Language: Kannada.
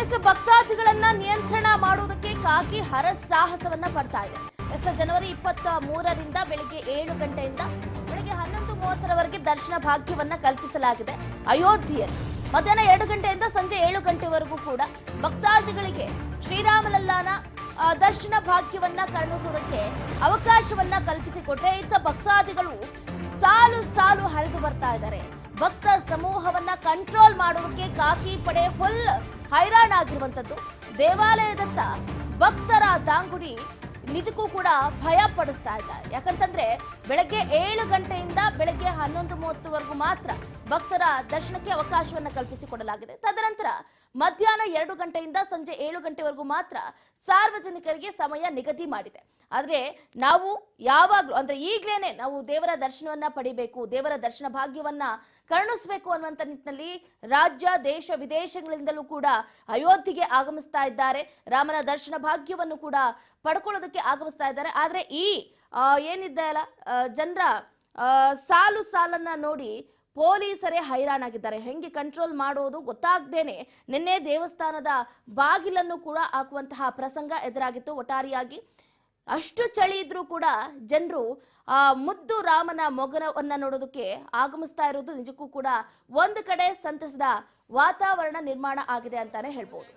ಎಸ್ ಭಕ್ತಾದಿಗಳನ್ನ ನಿಯಂತ್ರಣ ಮಾಡುವುದಕ್ಕೆ ಕಾಕಿ ಹರಸಾಹಸವನ್ನ ಪಡ್ತಾ ಇದೆ. ಎಸ್ ಜನವರಿ ಇಪ್ಪತ್ತ ಮೂರರಿಂದ ಬೆಳಿಗ್ಗೆ ಏಳು ಗಂಟೆಯಿಂದ ಬೆಳಿಗ್ಗೆ ಹನ್ನೊಂದು ಮೂವತ್ತರವರೆಗೆ ದರ್ಶನ ಭಾಗ್ಯವನ್ನ ಕಲ್ಪಿಸಲಾಗಿದೆ. ಅಯೋಧ್ಯೆಯಲ್ಲಿ ಮಧ್ಯಾಹ್ನ ಎರಡು ಗಂಟೆಯಿಂದ ಸಂಜೆ ಏಳು ಗಂಟೆವರೆಗೂ ಕೂಡ ಭಕ್ತಾದಿಗಳಿಗೆ ಶ್ರೀರಾಮಲಲ್ಲಾನ ದರ್ಶನ ಭಾಗ್ಯವನ್ನ ಕರುಣಿಸುವುದಕ್ಕೆ ಅವಕಾಶವನ್ನ ಕಲ್ಪಿಸಿಕೊಟ್ರೆ ಇತ್ತ ಭಕ್ತಾದಿಗಳು ಸಾಲು ಸಾಲು ಹರಿದು ಬರ್ತಾ ಇದ್ದಾರೆ. ಭಕ್ತ ಸಮೂಹವನ್ನ ಕಂಟ್ರೋಲ್ ಮಾಡೋದಕ್ಕೆ ಕಾಕಿ ಪಡೆ ಫುಲ್ ಹೈರಾಣ ಆಗಿರುವಂತದ್ದು ದೇವಾಲಯದತ್ತ ಭಕ್ತರ ದಾಂಗುಡಿ ನಿಜಕ್ಕೂ ಕೂಡ ಭಯ ಪಡಿಸ್ತಾ ಇದ್ದಾರೆ ಯಾಕಂತಂದ್ರೆ ಬೆಳಗ್ಗೆ ಏಳು ಗಂಟೆಯಿಂದ ಬೆಳಗ್ಗೆ ಹನ್ನೊಂದು ಮೂವತ್ತುವರೆಗೂ ಮಾತ್ರ ಭಕ್ತರ ದರ್ಶನಕ್ಕೆ ಅವಕಾಶವನ್ನು ಕಲ್ಪಿಸಿಕೊಡಲಾಗಿದೆ. ತದನಂತರ ಮಧ್ಯಾಹ್ನ ಎರಡು ಗಂಟೆಯಿಂದ ಸಂಜೆ ಏಳು ಗಂಟೆವರೆಗೂ ಮಾತ್ರ ಸಾರ್ವಜನಿಕರಿಗೆ ಸಮಯ ನಿಗದಿ ಮಾಡಿದೆ. ಆದರೆ ನಾವು ಯಾವಾಗಲೂ, ಅಂದ್ರೆ ಈಗ್ಲೇನೆ ನಾವು ದೇವರ ದರ್ಶನವನ್ನ ಪಡಿಬೇಕು, ದೇವರ ದರ್ಶನ ಭಾಗ್ಯವನ್ನ ಕರುಣಿಸಬೇಕು ಅನ್ನುವಂತ ನಿಟ್ಟಿನಲ್ಲಿ ರಾಜ್ಯ, ದೇಶ, ವಿದೇಶಗಳಿಂದಲೂ ಕೂಡ ಅಯೋಧ್ಯೆಗೆ ಆಗಮಿಸ್ತಾ ಇದ್ದಾರೆ. ರಾಮನ ದರ್ಶನ ಭಾಗ್ಯವನ್ನು ಕೂಡ ಪಡ್ಕೊಳ್ಳೋದಕ್ಕೆ ಆಗಮಿಸ್ತಾ ಇದ್ದಾರೆ. ಆದರೆ ಈ ಏನಿದೆ ಅಲ್ಲ ಜನರ ಸಾಲು ಸಾಲನ್ನ ನೋಡಿ ಪೊಲೀಸರೇ ಹೈರಾಣಾಗಿದ್ದಾರೆ. ಹೆಂಗೆ ಕಂಟ್ರೋಲ್ ಮಾಡೋದು ಗೊತ್ತಾಗ್ದೇನೆ ನಿನ್ನೆ ದೇವಸ್ಥಾನದ ಬಾಗಿಲನ್ನು ಕೂಡ ಹಾಕುವಂತಹ ಪ್ರಸಂಗ ಎದುರಾಗಿತ್ತು. ಒಟಾರಿಯಾಗಿ ಅಷ್ಟು ಚಳಿ ಇದ್ರೂ ಕೂಡ ಜನರು ಆ ಮುದ್ದು ರಾಮನ ಮೊಗನವನ್ನ ನೋಡೋದಕ್ಕೆ ಆಗಮಿಸ್ತಾ ಇರೋದು ನಿಜಕ್ಕೂ ಕೂಡ ಒಂದು ಕಡೆ ಸಂತಸದ ವಾತಾವರಣ ನಿರ್ಮಾಣ ಆಗಿದೆ ಅಂತಾನೆ ಹೇಳ್ಬೋದು.